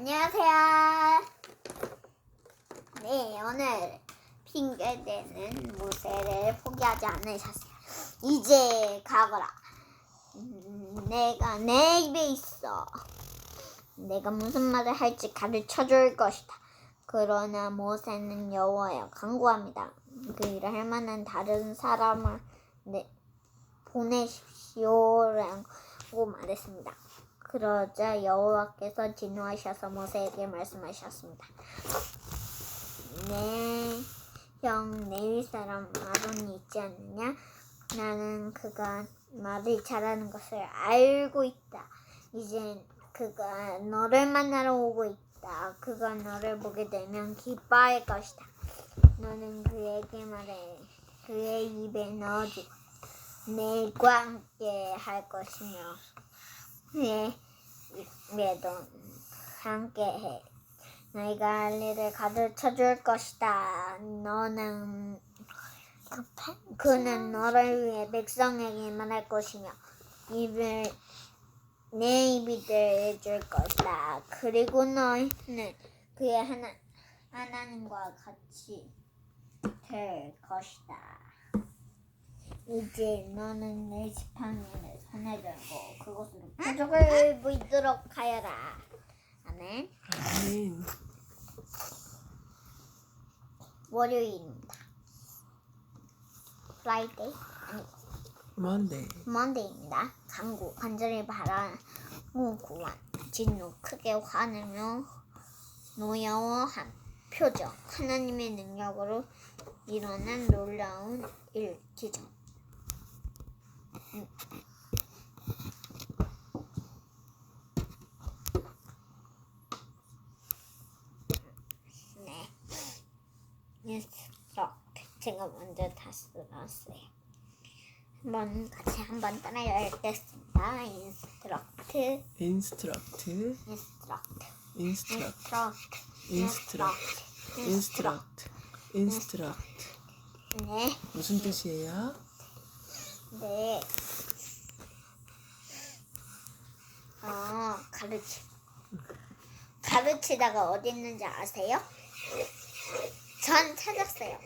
안녕하세요. 네, 오늘 핑계대는 모세를 포기하지 않으셨어요. 이제 가거라. 음, 내가 내 입에 있어. 내가 무슨 말을 할지 가르쳐 줄 것이다. 그러나 모세는 여호와여 강구합니다. 그 일을 할 만한 다른 사람을 네, 보내십시오라고 말했습니다. 그러자 여호와께서 진노하셔서 모세에게 말씀하셨습니다. 네, 형 네위 사람 아론이 있지 않느냐? 나는 그가 말을 잘하는 것을 알고 있다. 이제 그가 너를 만나러 오고 있다. 그가 너를 보게 되면 기뻐할 것이다. 너는 그에게 말해 그의 입에 넣어주고 내과 함께 할 것이며 내 입에도 함께 해. 너희가 할 일을 가르쳐 줄 것이다. 너는 그는 너를 위해 백성에게 말할 것이며 입을 내 입이 되줄 것이다. 그리고 너희는 그의 하나 하나님과 같이 될 것이다. 이제 너는 내 지팡이를 손에 들고 그곳으로 표적을 보이도록 하여라. 아멘. 아멘. 월요일입니다. 프라이데이 아니 먼데이. 먼데이입니다. 강구 간절히 바라고 구한 진노 크게 화내며 노여워한 표정 하나님의 능력으로 일어난 놀라운 일 기적 음. 네. 인스트럭트 제가 먼저 다 써놨어요. 한번 같이 한번 따라 읽겠습니다. 인스트럭트, 인스트럭트. 인스트럭트, 인스트럭트. 인스트럭트, 인스트럭트. 인스트럭트. 인스트럭트. 네, 무슨 뜻이에요? 네. 어, 가르치. 가르치다가 어디 있는지 아세요? 전 찾았어요.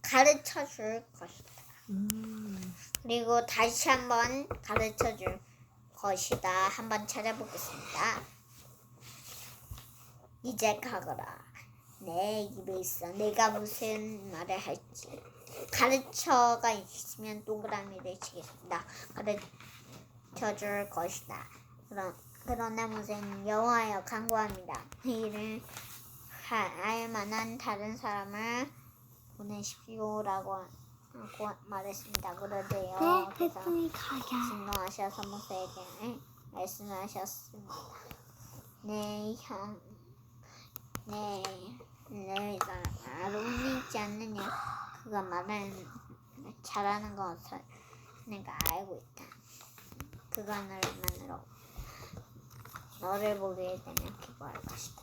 가르쳐 줄 것이다. 음, 그리고 다시 한번 가르쳐 줄 것이다. 한번 찾아보겠습니다. 이제 가거라. 내 입에 있어. 내가 무슨 말을 할지. 가르쳐가 있으면 동그라미를 치겠습니다. 가르 쳐줄 것이다. 그러, 그러나 무슨 여호와여 강구합니다. 이 일을 하- 할 만한 다른 사람을 보내십시오라고 하고 말했습니다. 그러대요. 그래서 진노하셔서 모세에게 말씀하셨습니다. 네, 형, 네, 네, 아론이 있지 않느냐? 그가 말을 잘하는 것을 내가 알고 있다. 그가 너를 보게 되면 기뻐할 것이다.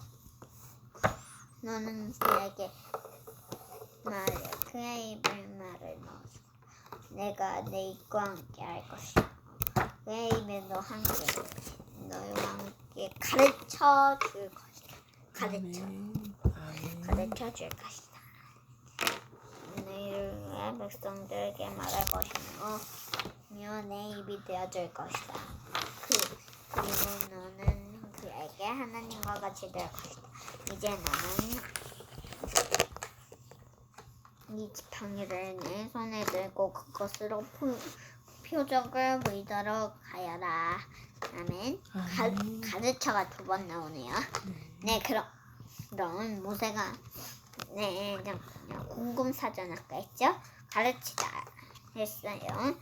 너는 그에게 말해 그의 입을 말을 넣어주고 내가 내 입과 함께 할 것이다. 그의 입에 너 함께 너희와 함께 가르쳐 줄 것이다. 가르쳐. 가르쳐 줄 것이다. 너희를 백성들에게 말할 것이며 며내 입이 되어줄 것이다. 그, 그리고 너는 그에게 하나님과 같이 될 것이다. 이제 너는 이 지팡이를 내 손에 들고 그것으로 표, 표적을 보이도록 하여라. 아멘. 가. 가르쳐가 두 번 나오네요. 네, 그럼 그럼 모세가 네, 잠깐만요. 궁금 사전 아까 했죠? 가르치다 했어요.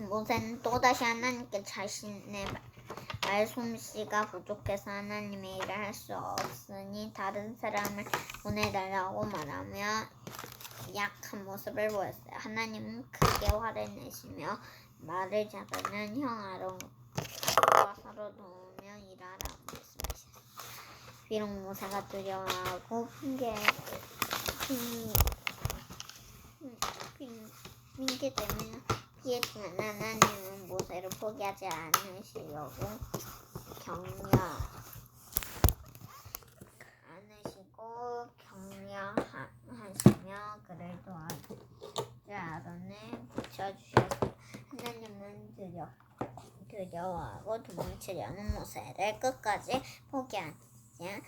모세는 또다시 하나님께 자신의 말- 말솜씨가 부족해서 하나님의 일을 할 수 없으니 다른 사람을 보내달라고 말하며 약한 모습을 보였어요. 하나님은 크게 화를 내시며 말을 잡으면 형 아론과 서로 도우며 일하라고 말씀하셨어요. 비록 모세가 두려워하고 핑계 핑, 핑, 핑계 때문에 피했지만 하나님은 모세를 포기 포기하지 않으시려고 격려 않으시고 격려하시며 그를 도와주 아론을 붙여주셨어요. 하나님은 두려 두려워하고 도망치려는 모세를 끝까지 포기하지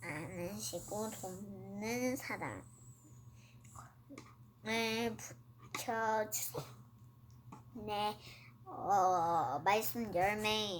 않으시고 돕는 사랑을 붙여주세요. 네, 어, 말씀 열매